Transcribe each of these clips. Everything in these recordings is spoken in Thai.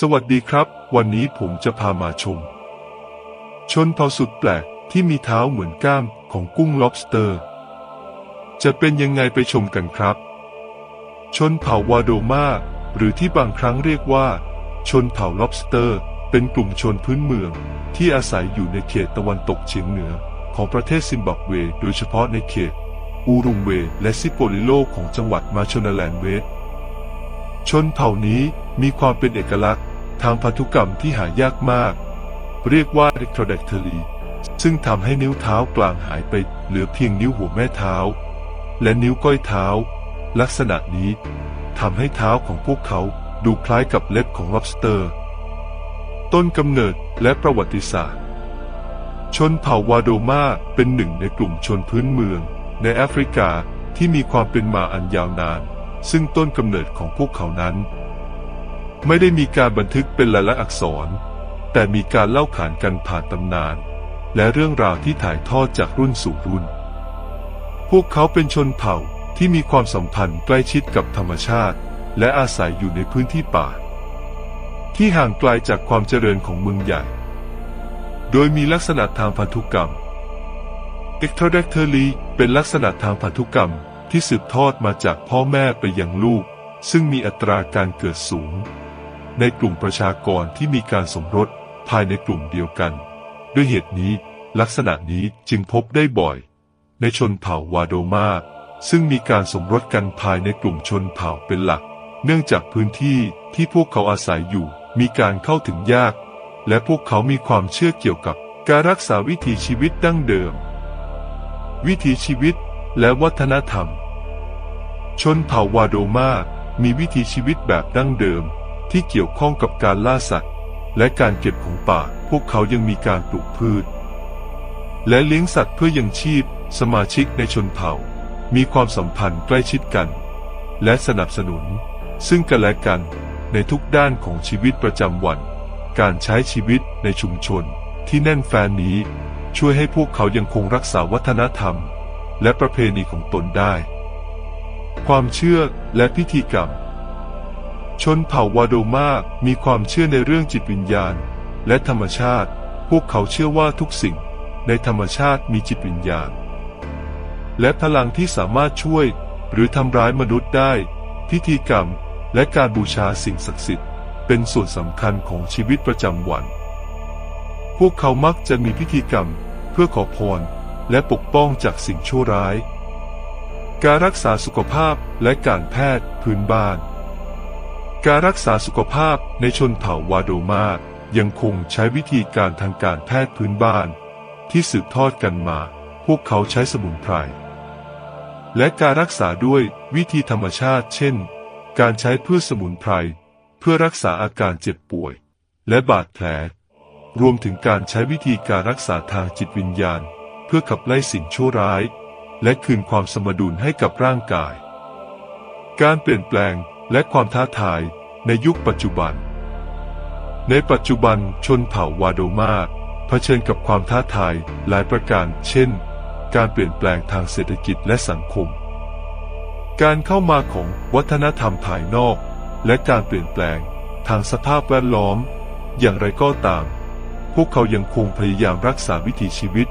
สวัสดีครับ วันนี้ผมจะพามาชม ชนเผ่าสุดแปลกที่มีเท้าเหมือนก้ามของกุ้ง lobster จะเป็นยังไงไปชมกันครับ ชนเผ่าวาโดมาหรือที่บางครั้งเรียกว่า ชนเผ่า lobster เป็นกลุ่มชนพื้นเมือง ที่อาศัยอยู่ในเขตตะวันตกเฉียงเหนือ ของประเทศซิมบับเว โดยเฉพาะในเขตอูรุงเวและซิโปลิโลของจังหวัดมาชนาแลนด์เวส ชนเผ่านี้มีความเป็นเอกลักษณ์ ทางพันธุกรรมที่หายากมาก เรียกว่า r e c t o d a c t y l y ซึ่งทำให้นิ้วเท้ากลางหายไปเหลือเพียงนิ้วหัวแม่เท้า และนิ้วก้อยเท้า ลักษณะนี้ทำให้เท้าของพวกเขาดูคล้ายกับเล็บของ lobster ต้นกำเนิดและประวัติศาสตร์ ชนเผ่าวาโดมาเป็นหนึ่งในกลุ่มชนพื้นเมือง ในแอฟริกาที่มีความเป็นมาอันยาวนาน ซึ่งต้นกำเนิดของพวกเขานั้น ไม่ได้มีการบันทึกเป็นลายลักษณ์อักษร แต่มีการเล่าขานกันผ่านตำนาน และเรื่องราวที่ถ่ายทอดจากรุ่นสู่รุ่น พวกเขาเป็นชนเผ่าที่มีความสัมพันธ์ใกล้ชิดกับธรรมชาติ และอาศัยอยู่ในพื้นที่ป่า ที่ห่างไกลจากความเจริญของเมืองใหญ่ โดยมีลักษณะทางพันธุกรรม e c t r o d a c t y l y เป็นลักษณะทางพันธุกรรม ที่สืบทอดมาจากพ่อแม่ไปยังลูก ซึ่งมีอัตราการเกิดสูง ในกลุ่มประชากรที่มีการสมรสภายในกลุ่มเดียวกัน ด้วยเหตุนี้ลักษณะนี้จึงพบได้บ่อย ในชนเผ่าวาโดมาซึ่งมีการสมรสกันภายในกลุ่มชนเผ่าเป็นหลัก เนื่องจากพื้นที่ที่พวกเขาอาศัยอยู่มีการเข้าถึงยาก และพวกเขามีความเชื่อเกี่ยวกับการรักษาวิถีชีวิตดั้งเดิม วิถีชีวิตและวัฒนธรรม ชนเผ่าวาโดมามีวิถีชีวิตแบบดั้งเดิมที่เกี่ยวข้องกับการล่าสัตว์ และการเก็บของป่า พวกเขายังมีการปลูกพืช และเลี้ยงสัตว์เพื่อยังชีพ สมาชิกในชนเผ่า มีความสัมพันธ์ใกล้ชิดกัน และสนับสนุน ซึ่งกันและกันในทุกด้านของชีวิตประจำวัน การใช้ชีวิตในชุมชนที่แน่นแฟนนี้ ช่วยให้พวกเขายังคงรักษาวัฒนธรรม และประเพณีของตนได้ ความเชื่อและพิธีกรรม ชนเผ่าวาโดมามีความเชื่อในเรื่องจิตวิญญาณ และธรรมชาติ พวกเขาเชื่อว่าทุกสิ่ง ในธรรมชาติมีจิตวิญญาณ และพลังที่สามารถช่วยหรือทำร้ายมนุษย์ได้ พิธีกรรมและการบูชาสิ่งศักดิ์สิทธิ์ เป็นส่วนสำคัญของชีวิตประจำวัน พวกเขามักจะมีพิธีกรรมเพื่อขอพรและปกป้องจากสิ่งชั่วร้าย การรักษาสุขภาพและการแพทย์พื้นบ้าน การรักษาสุขภาพในชนเผ่าวาโดมายังคงใช้วิธีการทางการแพทย์พื้นบ้าน ที่สืบทอดกันมา พวกเขาใช้สมุนไพร และการรักษาด้วยวิธีธรรมชาติ เช่น การใช้พืชสมุนไพร เพื่อรักษาอาการเจ็บป่วย และบาดแผล รวมถึงการใช้วิธีการรักษาทางจิตวิญญาณ เพื่อขับไล่สิ่งชั่วร้าย และคืนความสมดุลให้กับร่างกาย การเปลี่ยนแปลงและความท้าทายในยุคปัจจุบัน ในปัจจุบันชนเผ่าวาโดมาเผชิญกับความท้าทายหลายประการ เช่น การเปลี่ยนแปลงทางเศรษฐกิจและสังคม การเข้ามาของวัฒนธรรมภายนอก และการเปลี่ยนแปลงทางสภาพแวดล้อม อย่างไรก็ตาม พวกเขายังคงพยายามรักษาวิถีชีวิต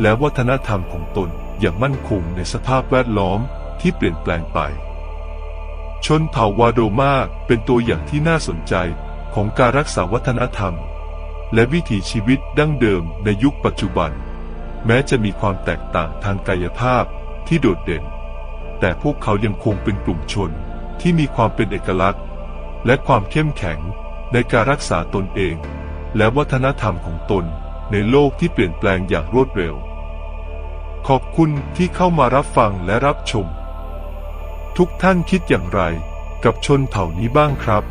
และวัฒนธรรมของตนอย่างมั่นคงในสภาพแวดล้อมที่เปลี่ยนแปลงไป ชนเผ่าวาโดมาเป็นตัวอย่างที่น่าสนใจของการรักษาวัฒนธรรม และวิถีชีวิตดั้งเดิมในยุคปัจจุบัน แม้จะมีความแตกต่างทางกายภาพที่โดดเด่น แต่พวกเขายังคงเป็นกลุ่มชนที่มีความเป็นเอกลักษณ์ และความเข้มแข็งในการรักษาตนเอง และวัฒนธรรมของตนในโลกที่เปลี่ยนแปลงอย่างรวดเร็ว ขอบคุณที่เข้ามารับฟังและรับชม ทุกท่านคิดอย่างไรกับชนเผ่านี้บ้างครับ